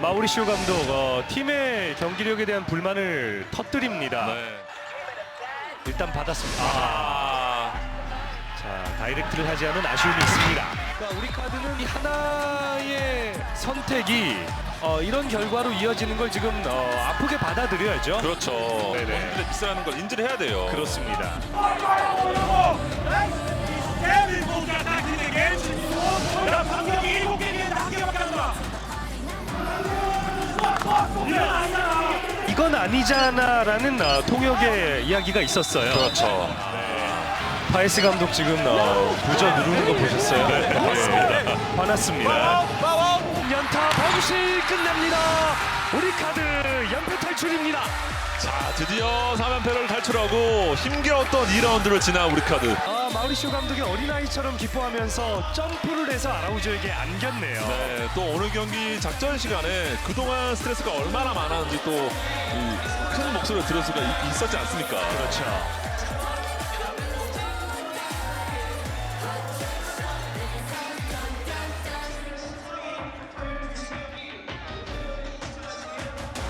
마우리시오 감독 어, 팀의 경기력에 대한 불만을 터뜨립니다. 네. 일단 받았습니다. 아, 자, 다이렉트를 하지 않은 아쉬움이 있습니다. 그러니까 우리 카드는 이 하나의 선택이 어, 이런 결과로 이어지는 걸 지금 어, 아프게 받아들여야죠. 그렇죠. 네네. 미스라는 걸 인지를 해야 돼요. 그렇습니다. 이건 아니잖아라는 어, 통역의 이야기가 있었어요. 그렇죠. 파이스 감독 지금 어, 부저 누르는 거 보셨어요? 네. 화났습니다. 연타 범실 끝냅니다. 우리 카드 연패 탈출입니다. 자, 드디어 3연패를 탈출하고 힘겨웠던 2라운드를 지난 우리 카드. 아 마우리쇼 감독이 어린아이처럼 기뻐하면서 점프를 해서 아라우조에게 안겼네요. 네, 또 오늘 경기 작전 시간에 그동안 스트레스가 얼마나 많았는지 또 큰 목소리를 들을 수가 있- 있었지 않습니까? 그렇죠.